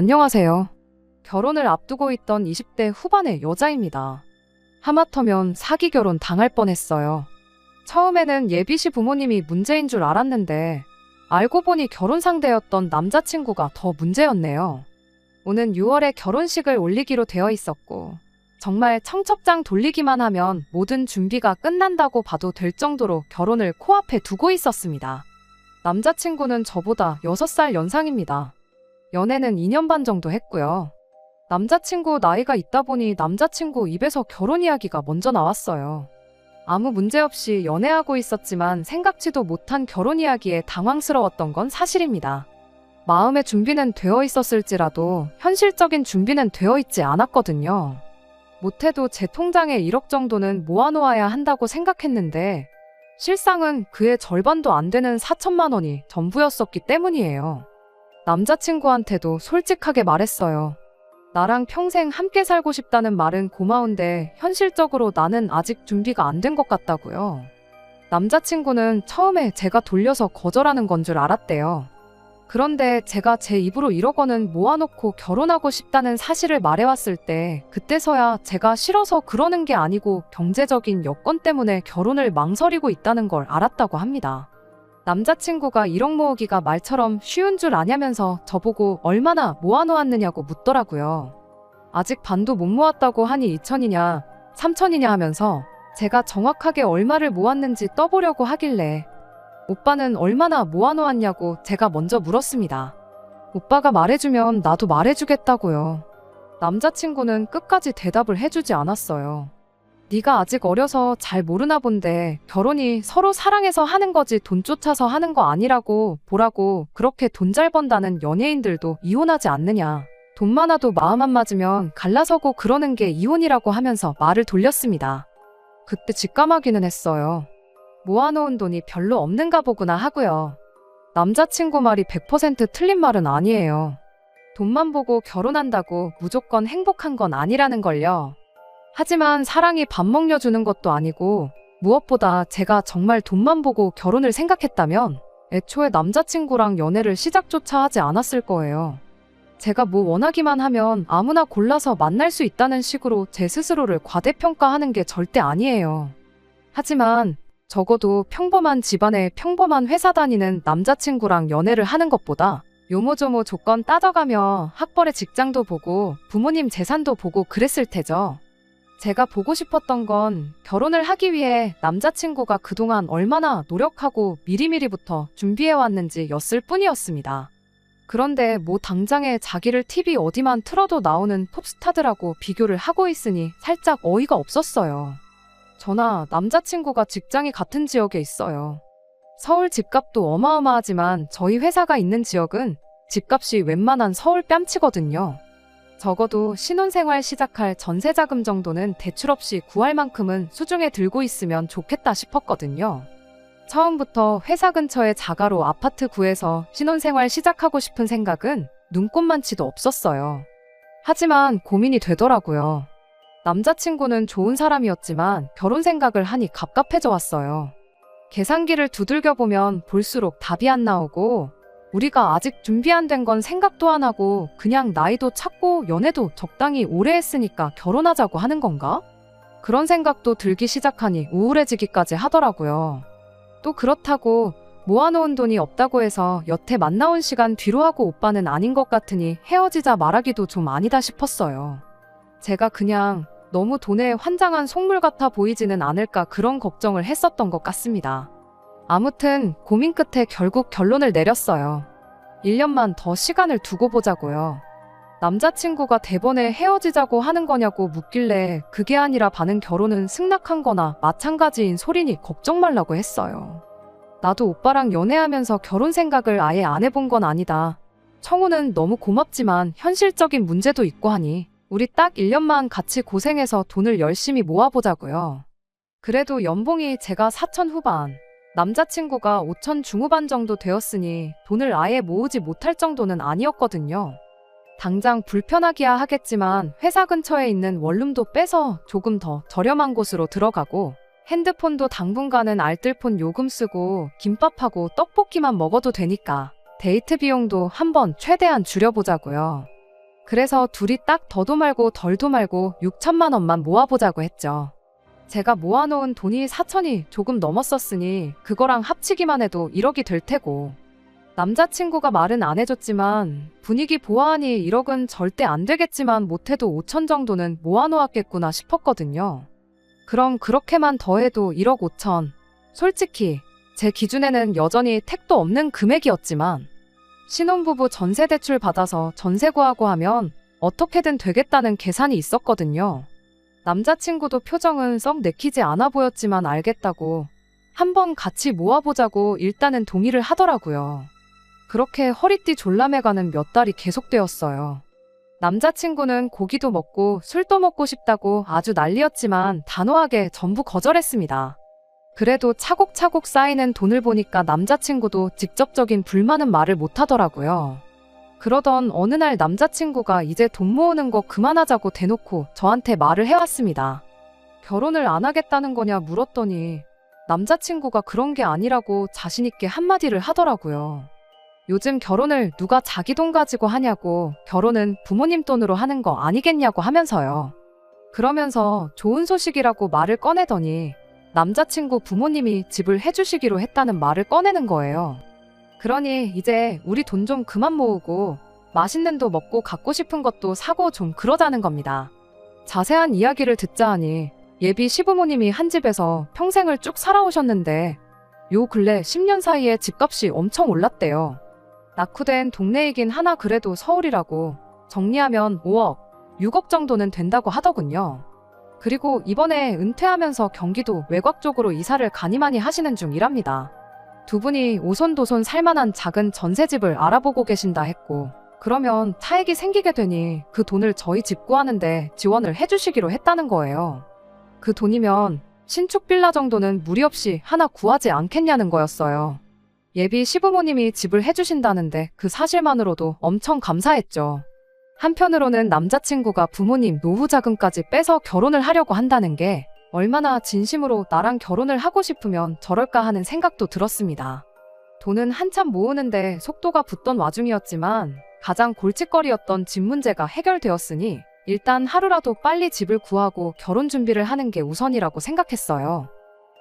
안녕하세요. 결혼을 앞두고 있던 20대 후반의 여자입니다. 하마터면 사기 결혼 당할 뻔했어요. 처음에는 예비시 부모님이 문제인 줄 알았는데 알고 보니 결혼 상대였던 남자친구가 더 문제였네요. 오는 6월에 결혼식을 올리기로 되어 있었고 정말 청첩장 돌리기만 하면 모든 준비가 끝난다고 봐도 될 정도로 결혼을 코앞에 두고 있었습니다. 남자친구는 저보다 6살 연상입니다. 연애는 2년 반 정도 했고요. 남자친구 나이가 있다 보니 남자친구 입에서 결혼 이야기가 먼저 나왔어요. 아무 문제 없이 연애하고 있었지만 생각지도 못한 결혼 이야기에 당황스러웠던 건 사실입니다. 마음의 준비는 되어 있었을지라도 현실적인 준비는 되어 있지 않았거든요. 못해도 제 통장에 1억 정도는 모아놓아야 한다고 생각했는데 실상은 그의 절반도 안 되는 4천만 원이 전부였었기 때문이에요. 남자친구한테도 솔직하게 말했어요. 나랑 평생 함께 살고 싶다는 말은 고마운데 현실적으로 나는 아직 준비가 안 된 것 같다고요. 남자친구는 처음에 제가 돌려서 거절하는 건 줄 알았대요. 그런데 제가 제 입으로 1억 원은 모아놓고 결혼하고 싶다는 사실을 말해왔을 때 그때서야 제가 싫어서 그러는 게 아니고 경제적인 여건 때문에 결혼을 망설이고 있다는 걸 알았다고 합니다. 남자친구가 1억 모으기가 말처럼 쉬운 줄 아냐면서 저보고 얼마나 모아놓았느냐고 묻더라고요. 아직 반도 못 모았다고 하니 2천이냐, 3천이냐 하면서 제가 정확하게 얼마를 모았는지 떠보려고 하길래 오빠는 얼마나 모아놓았냐고 제가 먼저 물었습니다. 오빠가 말해주면 나도 말해주겠다고요. 남자친구는 끝까지 대답을 해주지 않았어요. 네가 아직 어려서 잘 모르나 본데 결혼이 서로 사랑해서 하는 거지 돈 쫓아서 하는 거 아니라고 보라고 그렇게 돈 잘 번다는 연예인들도 이혼하지 않느냐. 돈 많아도 마음 안 맞으면 갈라서고 그러는 게 이혼이라고 하면서 말을 돌렸습니다. 그때 직감하기는 했어요. 모아놓은 돈이 별로 없는가 보구나 하고요. 남자친구 말이 100% 틀린 말은 아니에요. 돈만 보고 결혼한다고 무조건 행복한 건 아니라는 걸요. 하지만 사랑이 밥 먹여주는 것도 아니고 무엇보다 제가 정말 돈만 보고 결혼을 생각했다면 애초에 남자친구랑 연애를 시작조차 하지 않았을 거예요. 제가 뭐 원하기만 하면 아무나 골라서 만날 수 있다는 식으로 제 스스로를 과대평가하는 게 절대 아니에요. 하지만 적어도 평범한 집안에 평범한 회사 다니는 남자친구랑 연애를 하는 것보다 요모조모 조건 따져가며 학벌의 직장도 보고 부모님 재산도 보고 그랬을 테죠. 제가 보고 싶었던 건 결혼을 하기 위해 남자친구가 그동안 얼마나 노력하고 미리미리부터 준비해왔는지 였을 뿐이었습니다. 그런데 뭐 당장에 자기를 TV 어디만 틀어도 나오는 톱스타들하고 비교를 하고 있으니 살짝 어이가 없었어요. 저나 남자친구가 직장이 같은 지역에 있어요. 서울 집값도 어마어마하지만 저희 회사가 있는 지역은 집값이 웬만한 서울 뺨치거든요. 적어도 신혼생활 시작할 전세자금 정도는 대출 없이 구할 만큼은 수중에 들고 있으면 좋겠다 싶었거든요. 처음부터 회사 근처에 자가로 아파트 구해서 신혼생활 시작하고 싶은 생각은 눈꼽만치도 없었어요. 하지만 고민이 되더라고요. 남자친구는 좋은 사람이었지만 결혼 생각을 하니 갑갑해져 왔어요. 계산기를 두들겨 보면 볼수록 답이 안 나오고 우리가 아직 준비 안 된 건 생각도 안 하고 그냥 나이도 찾고 연애도 적당히 오래 했으니까 결혼하자고 하는 건가? 그런 생각도 들기 시작하니 우울해지기까지 하더라고요. 또 그렇다고 모아놓은 돈이 없다고 해서 여태 만나온 시간 뒤로 하고 오빠는 아닌 것 같으니 헤어지자 말하기도 좀 아니다 싶었어요. 제가 그냥 너무 돈에 환장한 속물 같아 보이지는 않을까 그런 걱정을 했었던 것 같습니다. 아무튼 고민 끝에 결국 결론을 내렸어요. 1년만 더 시간을 두고 보자고요. 남자친구가 대번에 헤어지자고 하는 거냐고 묻길래 그게 아니라 반은 결혼은 승낙한 거나 마찬가지인 소리니 걱정 말라고 했어요. 나도 오빠랑 연애하면서 결혼 생각을 아예 안 해본 건 아니다. 청우는 너무 고맙지만 현실적인 문제도 있고 하니 우리 딱 1년만 같이 고생해서 돈을 열심히 모아보자고요. 그래도 연봉이 제가 4천 후반, 남자친구가 5천 중후반 정도 되었으니 돈을 아예 모으지 못할 정도는 아니었거든요. 당장 불편하기야 하겠지만 회사 근처에 있는 원룸도 빼서 조금 더 저렴한 곳으로 들어가고 핸드폰도 당분간은 알뜰폰 요금 쓰고 김밥하고 떡볶이만 먹어도 되니까 데이트 비용도 한번 최대한 줄여보자고요. 그래서 둘이 딱 더도 말고 덜도 말고 6천만 원만 모아보자고 했죠. 제가 모아놓은 돈이 4천이 조금 넘었었으니 그거랑 합치기만 해도 1억이 될 테고. 남자친구가 말은 안 해줬지만 분위기 보아하니 1억은 절대 안 되겠지만 못해도 5천 정도는 모아놓았겠구나 싶었거든요. 그럼 그렇게만 더해도 1억 5천. 솔직히 제 기준에는 여전히 택도 없는 금액이었지만 신혼부부 전세 대출 받아서 전세 구하고 하면 어떻게든 되겠다는 계산이 있었거든요. 남자친구도 표정은 썩 내키지 않아 보였지만 알겠다고 한번 같이 모아보자고 일단은 동의를 하더라고요. 그렇게 허리띠 졸라매가는 몇 달이 계속되었어요. 남자친구는 고기도 먹고 술도 먹고 싶다고 아주 난리였지만 단호하게 전부 거절했습니다. 그래도 차곡차곡 쌓이는 돈을 보니까 남자친구도 직접적인 불만은 말을 못하더라고요. 그러던 어느 날 남자친구가 이제 돈 모으는 거 그만하자고 대놓고 저한테 말을 해왔습니다. 결혼을 안 하겠다는 거냐 물었더니 남자친구가 그런 게 아니라고 자신있게 한마디를 하더라고요. 요즘 결혼을 누가 자기 돈 가지고 하냐고 결혼은 부모님 돈으로 하는 거 아니겠냐고 하면서요. 그러면서 좋은 소식이라고 말을 꺼내더니 남자친구 부모님이 집을 해주시기로 했다는 말을 꺼내는 거예요. 그러니 이제 우리 돈 좀 그만 모으고 맛있는 도 먹고 갖고 싶은 것도 사고 좀 그러자는 겁니다. 자세한 이야기를 듣자 하니 예비 시부모님이 한 집에서 평생을 쭉 살아오셨는데 요 근래 10년 사이에 집값이 엄청 올랐대요. 낙후된 동네이긴 하나 그래도 서울이라고 정리하면 5억, 6억 정도는 된다고 하더군요. 그리고 이번에 은퇴하면서 경기도 외곽 쪽으로 이사를 가니 많이 하시는 중이랍니다. 두 분이 오손도손 살만한 작은 전세집을 알아보고 계신다 했고, 그러면 차익이 생기게 되니 그 돈을 저희 집 구하는데 지원을 해주시기로 했다는 거예요. 그 돈이면 신축 빌라 정도는 무리 없이 하나 구하지 않겠냐는 거였어요. 예비 시부모님이 집을 해주신다는데 그 사실만으로도 엄청 감사했죠. 한편으로는 남자친구가 부모님 노후 자금까지 빼서 결혼을 하려고 한다는 게 얼마나 진심으로 나랑 결혼을 하고 싶으면 저럴까 하는 생각도 들었습니다. 돈은 한참 모으는데 속도가 붙던 와중이었지만 가장 골칫거리였던 집 문제가 해결되었으니 일단 하루라도 빨리 집을 구하고 결혼 준비를 하는 게 우선이라고 생각했어요.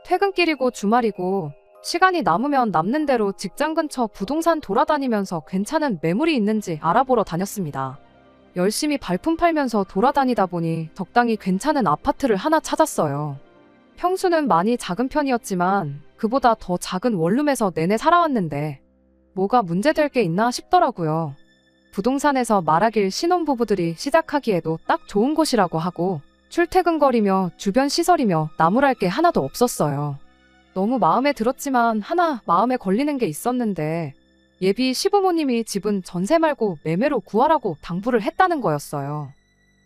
퇴근길이고 주말이고 시간이 남으면 남는 대로 직장 근처 부동산 돌아다니면서 괜찮은 매물이 있는지 알아보러 다녔습니다. 열심히 발품 팔면서 돌아다니다 보니 적당히 괜찮은 아파트를 하나 찾았어요. 평수는 많이 작은 편이었지만 그보다 더 작은 원룸에서 내내 살아왔는데 뭐가 문제될 게 있나 싶더라고요. 부동산에서 말하길 신혼부부들이 시작하기에도 딱 좋은 곳이라고 하고 출퇴근거리며 주변 시설이며 나무랄 게 하나도 없었어요. 너무 마음에 들었지만 하나 마음에 걸리는 게 있었는데 예비 시부모님이 집은 전세 말고 매매로 구하라고 당부를 했다는 거였어요.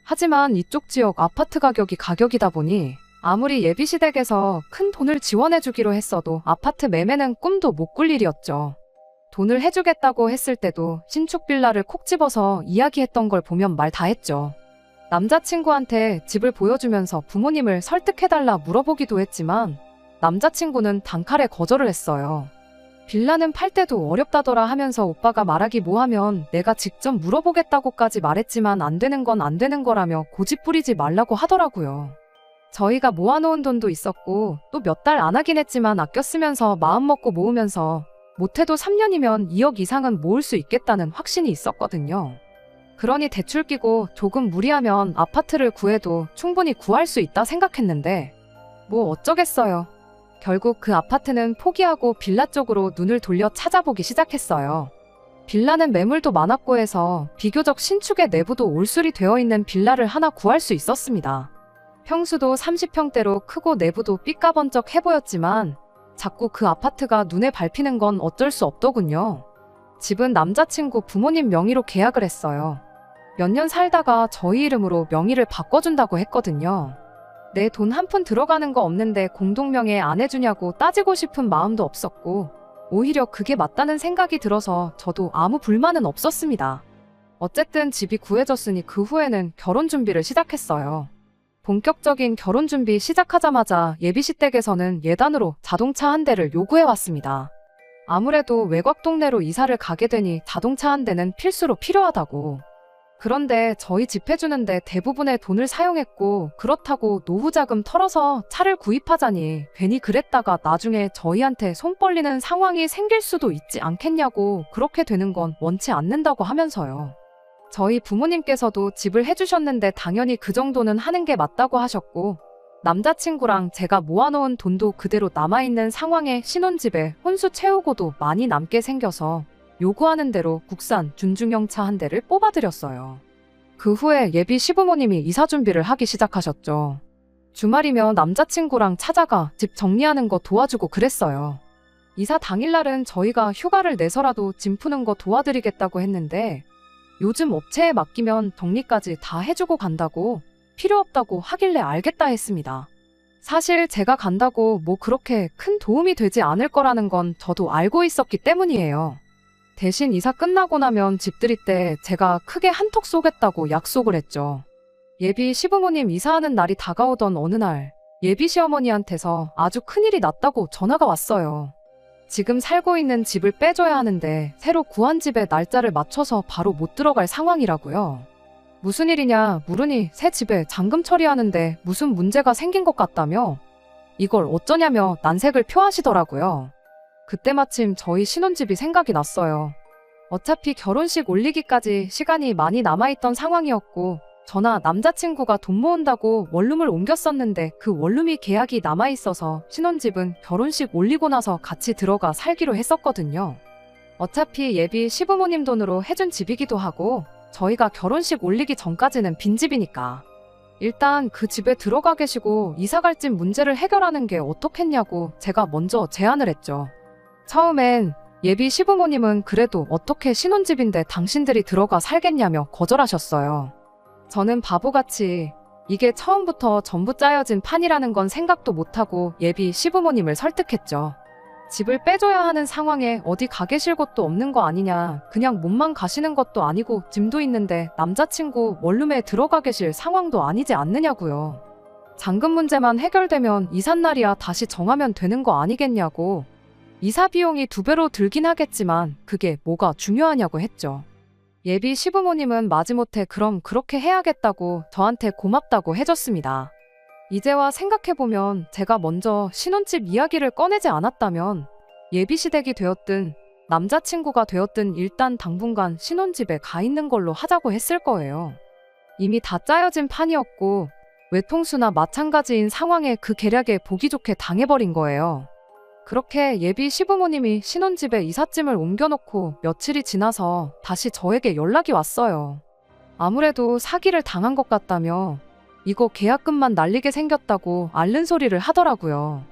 하지만 이쪽 지역 아파트 가격이 가격이다 보니 아무리 예비 시댁에서 큰 돈을 지원해주기로 했어도 아파트 매매는 꿈도 못 꿀 일이었죠. 돈을 해주겠다고 했을 때도 신축 빌라를 콕 집어서 이야기했던 걸 보면 말 다 했죠. 남자친구한테 집을 보여주면서 부모님을 설득해달라 물어보기도 했지만 남자친구는 단칼에 거절을 했어요. 빌라는 팔 때도 어렵다더라 하면서 오빠가 말하기 뭐하면 내가 직접 물어보겠다고까지 말했지만 안 되는 건 안 되는 거라며 고집 부리지 말라고 하더라고요. 저희가 모아놓은 돈도 있었고 또 몇 달 안 하긴 했지만 아껴 쓰면서 마음 먹고 모으면서 못해도 3년이면 2억 이상은 모을 수 있겠다는 확신이 있었거든요. 그러니 대출 끼고 조금 무리하면 아파트를 구해도 충분히 구할 수 있다 생각했는데 뭐 어쩌겠어요. 결국 그 아파트는 포기하고 빌라 쪽으로 눈을 돌려 찾아보기 시작했어요. 빌라는 매물도 많았고 해서 비교적 신축의 내부도 올술이 되어 있는 빌라를 하나 구할 수 있었습니다. 평수도 30평대로 크고 내부도 삐까번쩍 해보였지만 자꾸 그 아파트가 눈에 밟히는 건 어쩔 수 없더군요. 집은 남자친구 부모님 명의로 계약을 했어요. 몇 년 살다가 저희 이름으로 명의를 바꿔준다고 했거든요. 내 돈 한 푼 들어가는 거 없는데 공동명의 안 해주냐고 따지고 싶은 마음도 없었고, 오히려 그게 맞다는 생각이 들어서 저도 아무 불만은 없었습니다. 어쨌든 집이 구해졌으니 그 후에는 결혼 준비를 시작했어요. 본격적인 결혼 준비 시작하자마자 예비시댁에서는 예단으로 자동차 한 대를 요구해 왔습니다. 아무래도 외곽 동네로 이사를 가게 되니 자동차 한 대는 필수로 필요하다고. 그런데 저희 집 해주는데 대부분의 돈을 사용했고 그렇다고 노후 자금 털어서 차를 구입하자니 괜히 그랬다가 나중에 저희한테 손 벌리는 상황이 생길 수도 있지 않겠냐고 그렇게 되는 건 원치 않는다고 하면서요. 저희 부모님께서도 집을 해주셨는데 당연히 그 정도는 하는 게 맞다고 하셨고 남자친구랑 제가 모아놓은 돈도 그대로 남아있는 상황에 신혼집에 혼수 채우고도 많이 남게 생겨서 요구하는 대로 국산 준중형 차 한 대를 뽑아드렸어요. 그 후에 예비 시부모님이 이사 준비를 하기 시작하셨죠. 주말이면 남자친구랑 찾아가 집 정리하는 거 도와주고 그랬어요. 이사 당일날은 저희가 휴가를 내서라도 짐 푸는 거 도와드리겠다고 했는데 요즘 업체에 맡기면 정리까지 다 해주고 간다고 필요 없다고 하길래 알겠다 했습니다. 사실 제가 간다고 뭐 그렇게 큰 도움이 되지 않을 거라는 건 저도 알고 있었기 때문이에요. 대신 이사 끝나고 나면 집들이 때 제가 크게 한턱 쏘겠다고 약속을 했죠. 예비 시부모님 이사하는 날이 다가오던 어느 날 예비 시어머니한테서 아주 큰일이 났다고 전화가 왔어요. 지금 살고 있는 집을 빼줘야 하는데 새로 구한 집에 날짜를 맞춰서 바로 못 들어갈 상황이라고요. 무슨 일이냐 물으니 새 집에 잔금 처리하는데 무슨 문제가 생긴 것 같다며 이걸 어쩌냐며 난색을 표하시더라고요. 그때 마침 저희 신혼집이 생각이 났어요. 어차피 결혼식 올리기까지 시간이 많이 남아있던 상황이었고 저나 남자친구가 돈 모은다고 원룸을 옮겼었는데 그 원룸이 계약이 남아있어서 신혼집은 결혼식 올리고 나서 같이 들어가 살기로 했었거든요. 어차피 예비 시부모님 돈으로 해준 집이기도 하고 저희가 결혼식 올리기 전까지는 빈집이니까. 일단 그 집에 들어가 계시고 이사갈 집 문제를 해결하는 게 어떻겠냐고 제가 먼저 제안을 했죠. 처음엔 예비 시부모님은 그래도 어떻게 신혼집인데 당신들이 들어가 살겠냐며 거절하셨어요. 저는 바보같이 이게 처음부터 전부 짜여진 판이라는 건 생각도 못하고 예비 시부모님을 설득했죠. 집을 빼줘야 하는 상황에 어디 가 계실 곳도 없는 거 아니냐. 그냥 몸만 가시는 것도 아니고 짐도 있는데 남자친구 원룸에 들어가 계실 상황도 아니지 않느냐고요. 잔금 문제만 해결되면 이삿날이야 다시 정하면 되는 거 아니겠냐고. 이사 비용이 두 배로 들긴 하겠지만 그게 뭐가 중요하냐고 했죠. 예비 시부모님은 마지못해 그럼 그렇게 해야겠다고 저한테 고맙다고 해줬습니다. 이제와 생각해보면 제가 먼저 신혼집 이야기를 꺼내지 않았다면 예비 시댁이 되었든 남자친구가 되었든 일단 당분간 신혼집에 가 있는 걸로 하자고 했을 거예요. 이미 다 짜여진 판이었고 외통수나 마찬가지인 상황에 그 계략에 보기 좋게 당해버린 거예요. 그렇게 예비 시부모님이 신혼집에 이삿짐을 옮겨놓고 며칠이 지나서 다시 저에게 연락이 왔어요. 아무래도 사기를 당한 것 같다며 이거 계약금만 날리게 생겼다고 앓는 소리를 하더라고요.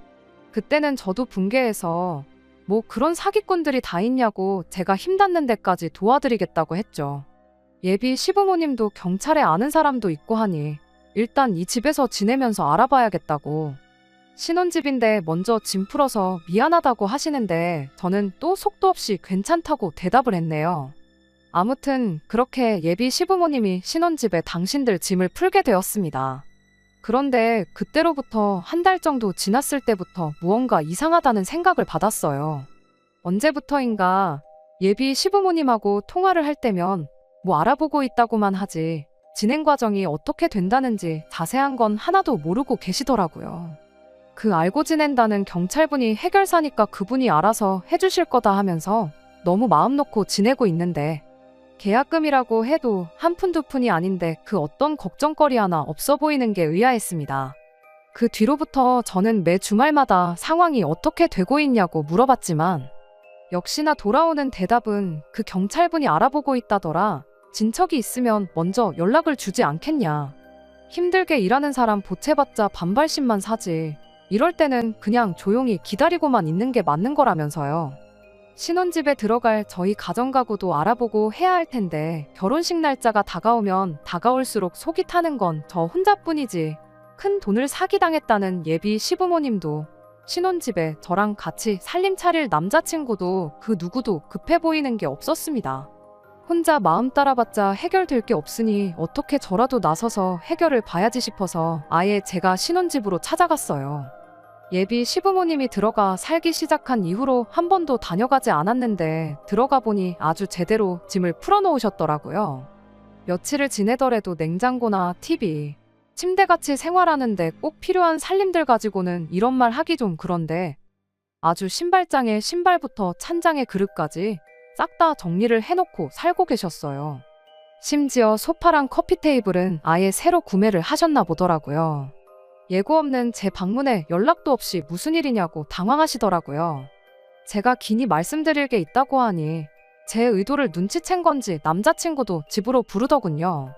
그때는 저도 붕괴해서 뭐 그런 사기꾼들이 다 있냐고 제가 힘닿는 데까지 도와드리겠다고 했죠. 예비 시부모님도 경찰에 아는 사람도 있고 하니 일단 이 집에서 지내면서 알아봐야겠다고. 신혼집인데 먼저 짐 풀어서 미안하다고 하시는데 저는 또 속도 없이 괜찮다고 대답을 했네요. 아무튼 그렇게 예비 시부모님이 신혼집에 당신들 짐을 풀게 되었습니다. 그런데 그때로부터 한 달 정도 지났을 때부터 무언가 이상하다는 생각을 받았어요. 언제부터인가 예비 시부모님하고 통화를 할 때면 뭐 알아보고 있다고만 하지 진행 과정이 어떻게 된다는지 자세한 건 하나도 모르고 계시더라고요. 그 알고 지낸다는 경찰분이 해결사니까 그분이 알아서 해주실 거다 하면서 너무 마음 놓고 지내고 있는데 계약금이라고 해도 한 푼 두 푼이 아닌데 그 어떤 걱정거리 하나 없어 보이는 게 의아했습니다. 그 뒤로부터 저는 매 주말마다 상황이 어떻게 되고 있냐고 물어봤지만 역시나 돌아오는 대답은 그 경찰분이 알아보고 있다더라. 진척이 있으면 먼저 연락을 주지 않겠냐. 힘들게 일하는 사람 보채봤자 반발심만 사지. 이럴 때는 그냥 조용히 기다리고만 있는 게 맞는 거라면서요. 신혼집에 들어갈 저희 가정가구도 알아보고 해야 할 텐데 결혼식 날짜가 다가오면 다가올수록 속이 타는 건 저 혼자뿐이지. 큰 돈을 사기당했다는 예비 시부모님도 신혼집에 저랑 같이 살림 차릴 남자친구도 그 누구도 급해 보이는 게 없었습니다. 혼자 마음 따라봤자 해결될 게 없으니 어떻게 저라도 나서서 해결을 봐야지 싶어서 아예 제가 신혼집으로 찾아갔어요. 예비 시부모님이 들어가 살기 시작한 이후로 한 번도 다녀가지 않았는데 들어가 보니 아주 제대로 짐을 풀어놓으셨더라고요. 며칠을 지내더라도 냉장고나 TV, 침대같이 생활하는데 꼭 필요한 살림들 가지고는 이런 말 하기 좀 그런데 아주 신발장에 신발부터 찬장에 그릇까지 싹 다 정리를 해놓고 살고 계셨어요. 심지어 소파랑 커피 테이블은 아예 새로 구매를 하셨나 보더라고요. 예고 없는 제 방문에 연락도 없이 무슨 일이냐고 당황하시더라고요. 제가 긴히 말씀드릴 게 있다고 하니 제 의도를 눈치챈 건지 남자친구도 집으로 부르더군요.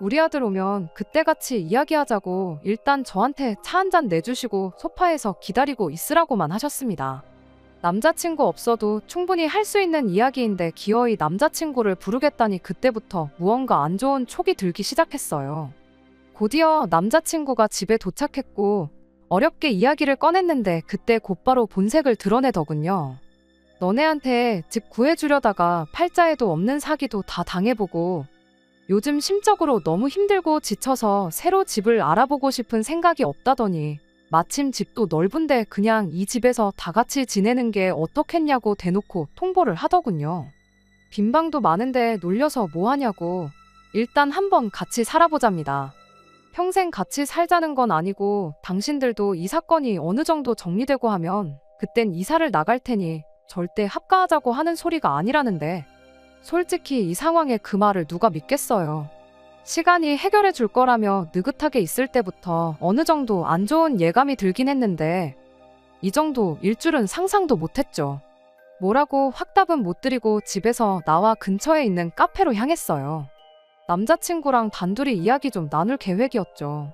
우리 아들 오면 그때 같이 이야기하자고 일단 저한테 차 한 잔 내주시고 소파에서 기다리고 있으라고만 하셨습니다. 남자친구 없어도 충분히 할 수 있는 이야기인데 기어이 남자친구를 부르겠다니 그때부터 무언가 안 좋은 촉이 들기 시작했어요. 곧이어 남자친구가 집에 도착했고 어렵게 이야기를 꺼냈는데 그때 곧바로 본색을 드러내더군요. 너네한테 집 구해주려다가 팔자에도 없는 사기도 다 당해보고 요즘 심적으로 너무 힘들고 지쳐서 새로 집을 알아보고 싶은 생각이 없다더니 마침 집도 넓은데 그냥 이 집에서 다 같이 지내는 게 어떻겠냐고 대놓고 통보를 하더군요. 빈 방도 많은데 놀려서 뭐 하냐고 일단 한번 같이 살아보잡니다. 평생 같이 살자는 건 아니고 당신들도 이 사건이 어느 정도 정리되고 하면 그땐 이사를 나갈 테니 절대 합가하자고 하는 소리가 아니라는데 솔직히 이 상황에 그 말을 누가 믿겠어요. 시간이 해결해 줄 거라며 느긋하게 있을 때부터 어느 정도 안 좋은 예감이 들긴 했는데 이 정도 일 줄은 상상도 못했죠. 뭐라고 확답은 못 드리고 집에서 나와 근처에 있는 카페로 향했어요. 남자친구랑 단둘이 이야기 좀 나눌 계획이었죠.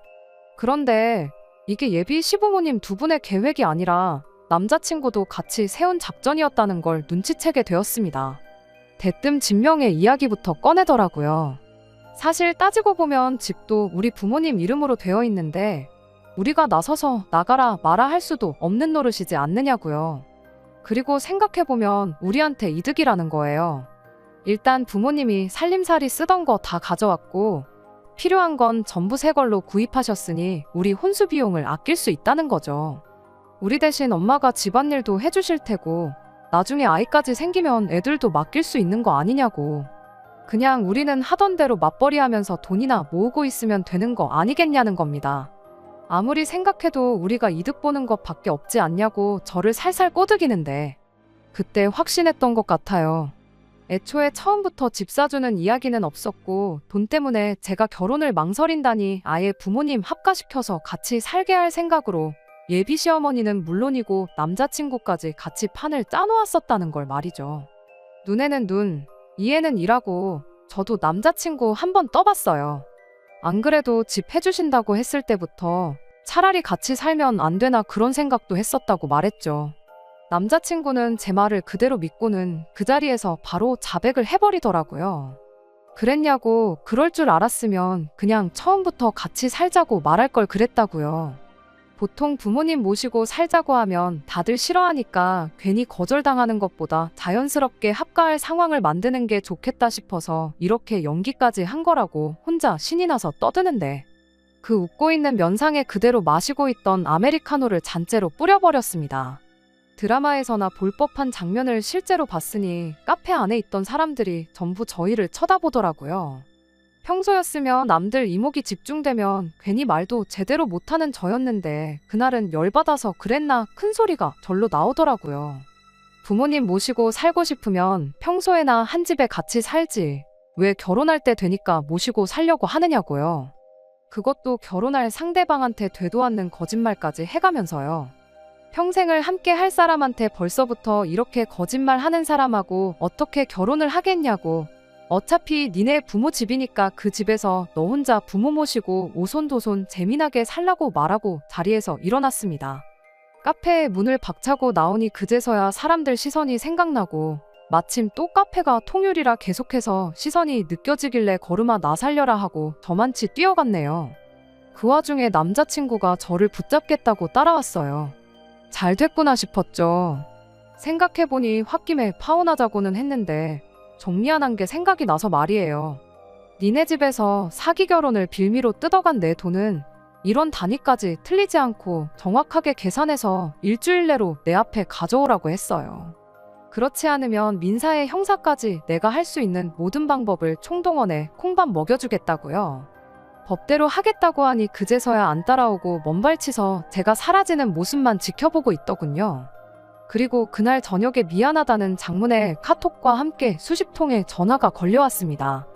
그런데 이게 예비 시부모님 두 분의 계획이 아니라 남자친구도 같이 세운 작전이었다는 걸 눈치채게 되었습니다. 대뜸 진명의 이야기부터 꺼내더라고요. 사실 따지고 보면 집도 우리 부모님 이름으로 되어 있는데 우리가 나서서 나가라 마라 할 수도 없는 노릇이지 않느냐고요. 그리고 생각해보면 우리한테 이득이라는 거예요. 일단 부모님이 살림살이 쓰던 거 다 가져왔고 필요한 건 전부 새 걸로 구입하셨으니 우리 혼수 비용을 아낄 수 있다는 거죠. 우리 대신 엄마가 집안일도 해주실 테고 나중에 아이까지 생기면 애들도 맡길 수 있는 거 아니냐고. 그냥 우리는 하던 대로 맞벌이 하면서 돈이나 모으고 있으면 되는 거 아니겠냐는 겁니다. 아무리 생각해도 우리가 이득 보는 것 밖에 없지 않냐고 저를 살살 꼬드기는데 그때 확신했던 것 같아요. 애초에 처음부터 집 사주는 이야기는 없었고 돈 때문에 제가 결혼을 망설인다니 아예 부모님 합가시켜서 같이 살게 할 생각으로 예비 시어머니는 물론이고 남자친구까지 같이 판을 짜놓았었다는 걸 말이죠. 눈에는 눈, 이에는 이라고 저도 남자친구 한 번 떠봤어요. 안 그래도 집 해주신다고 했을 때부터 차라리 같이 살면 안 되나 그런 생각도 했었다고 말했죠. 남자친구는 제 말을 그대로 믿고는 그 자리에서 바로 자백을 해버리더라고요. 그랬냐고, 그럴 줄 알았으면 그냥 처음부터 같이 살자고 말할 걸 그랬다고요. 보통 부모님 모시고 살자고 하면 다들 싫어하니까 괜히 거절당하는 것보다 자연스럽게 합가할 상황을 만드는 게 좋겠다 싶어서 이렇게 연기까지 한 거라고 혼자 신이 나서 떠드는데 그 웃고 있는 면상에 그대로 마시고 있던 아메리카노를 잔째로 뿌려버렸습니다. 드라마에서나 볼 법한 장면을 실제로 봤으니 카페 안에 있던 사람들이 전부 저희를 쳐다보더라고요. 평소였으면 남들 이목이 집중되면 괜히 말도 제대로 못하는 저였는데 그날은 열받아서 그랬나 큰 소리가 절로 나오더라고요. 부모님 모시고 살고 싶으면 평소에나 한 집에 같이 살지. 왜 결혼할 때 되니까 모시고 살려고 하느냐고요. 그것도 결혼할 상대방한테 되도 않는 거짓말까지 해가면서요. 평생을 함께 할 사람한테 벌써부터 이렇게 거짓말 하는 사람하고 어떻게 결혼을 하겠냐고 어차피 니네 부모 집이니까 그 집에서 너 혼자 부모 모시고 오손도손 재미나게 살라고 말하고 자리에서 일어났습니다. 카페에 문을 박차고 나오니 그제서야 사람들 시선이 생각나고 마침 또 카페가 통율이라 계속해서 시선이 느껴지길래 걸음아 나 살려라 하고 저만치 뛰어갔네요. 그 와중에 남자친구가 저를 붙잡겠다고 따라왔어요. 잘 됐구나 싶었죠. 생각해보니 홧김에 파혼하자고는 했는데 정리 안 한 게 생각이 나서 말이에요. 니네 집에서 사기 결혼을 빌미로 뜯어간 내 돈은 이런 단위까지 틀리지 않고 정확하게 계산해서 일주일 내로 내 앞에 가져오라고 했어요. 그렇지 않으면 민사의 형사까지 내가 할 수 있는 모든 방법을 총동원해 콩밥 먹여주겠다고요. 법대로 하겠다고 하니 그제서야 안 따라오고 먼발치서 제가 사라지는 모습만 지켜보고 있더군요. 그리고 그날 저녁에 미안하다는 장문의 카톡과 함께 수십 통의 전화가 걸려왔습니다.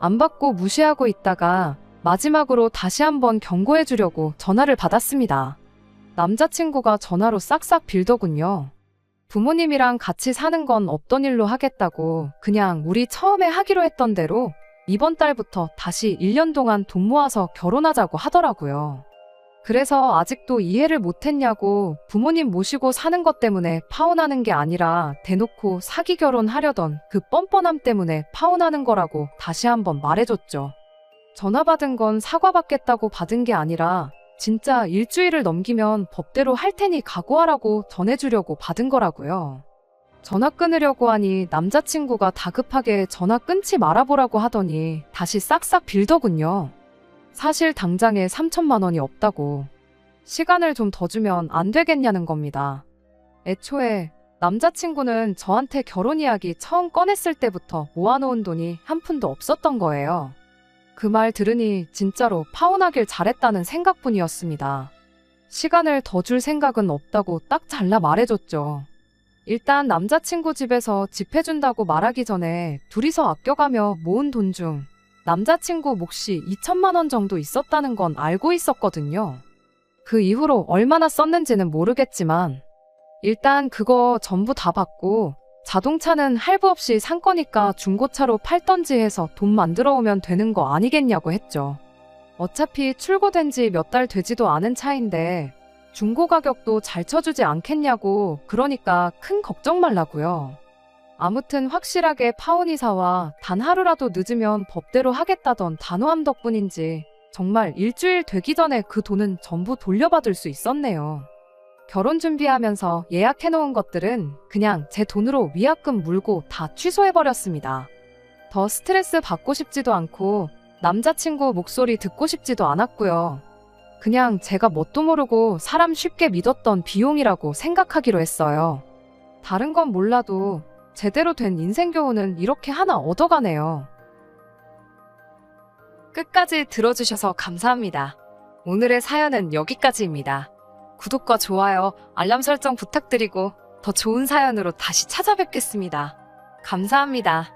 안 받고 무시하고 있다가 마지막으로 다시 한번 경고해 주려고 전화를 받았습니다. 남자친구가 전화로 싹싹 빌더군요. 부모님이랑 같이 사는 건 없던 일로 하겠다고 그냥 우리 처음에 하기로 했던 대로 이번 달부터 다시 1년 동안 돈 모아서 결혼하자고 하더라고요. 그래서 아직도 이해를 못했냐고 부모님 모시고 사는 것 때문에 파혼하는 게 아니라 대놓고 사기 결혼하려던 그 뻔뻔함 때문에 파혼하는 거라고 다시 한번 말해줬죠. 전화 받은 건 사과받겠다고 받은 게 아니라 진짜 일주일을 넘기면 법대로 할 테니 각오하라고 전해주려고 받은 거라고요. 전화 끊으려고 하니 남자친구가 다급하게 전화 끊지 말아보라고 하더니 다시 싹싹 빌더군요. 사실 당장에 3천만 원이 없다고. 시간을 좀 더 주면 안 되겠냐는 겁니다. 애초에 남자친구는 저한테 결혼 이야기 처음 꺼냈을 때부터 모아놓은 돈이 한 푼도 없었던 거예요. 그 말 들으니 진짜로 파혼하길 잘했다는 생각뿐이었습니다. 시간을 더 줄 생각은 없다고 딱 잘라 말해줬죠. 일단 남자친구 집에서 집 해준다고 말하기 전에 둘이서 아껴가며 모은 돈 중 남자친구 몫이 2천만 원 정도 있었다는 건 알고 있었거든요. 그 이후로 얼마나 썼는지는 모르겠지만 일단 그거 전부 다 받고 자동차는 할부 없이 산 거니까 중고차로 팔던지 해서 돈 만들어 오면 되는 거 아니겠냐고 했죠. 어차피 출고된 지 몇 달 되지도 않은 차인데 중고 가격도 잘 쳐주지 않겠냐고 그러니까 큰 걱정 말라고요. 아무튼 확실하게 파혼 이사와 단 하루라도 늦으면 법대로 하겠다던 단호함 덕분인지 정말 일주일 되기 전에 그 돈은 전부 돌려받을 수 있었네요. 결혼 준비하면서 예약해놓은 것들은 그냥 제 돈으로 위약금 물고 다 취소해버렸습니다. 더 스트레스 받고 싶지도 않고 남자친구 목소리 듣고 싶지도 않았고요. 그냥 제가 뭣도 모르고 사람 쉽게 믿었던 비용이라고 생각하기로 했어요. 다른 건 몰라도 제대로 된 인생 교훈은 이렇게 하나 얻어가네요. 끝까지 들어주셔서 감사합니다. 오늘의 사연은 여기까지입니다. 구독과 좋아요, 알람 설정 부탁드리고 더 좋은 사연으로 다시 찾아뵙겠습니다. 감사합니다.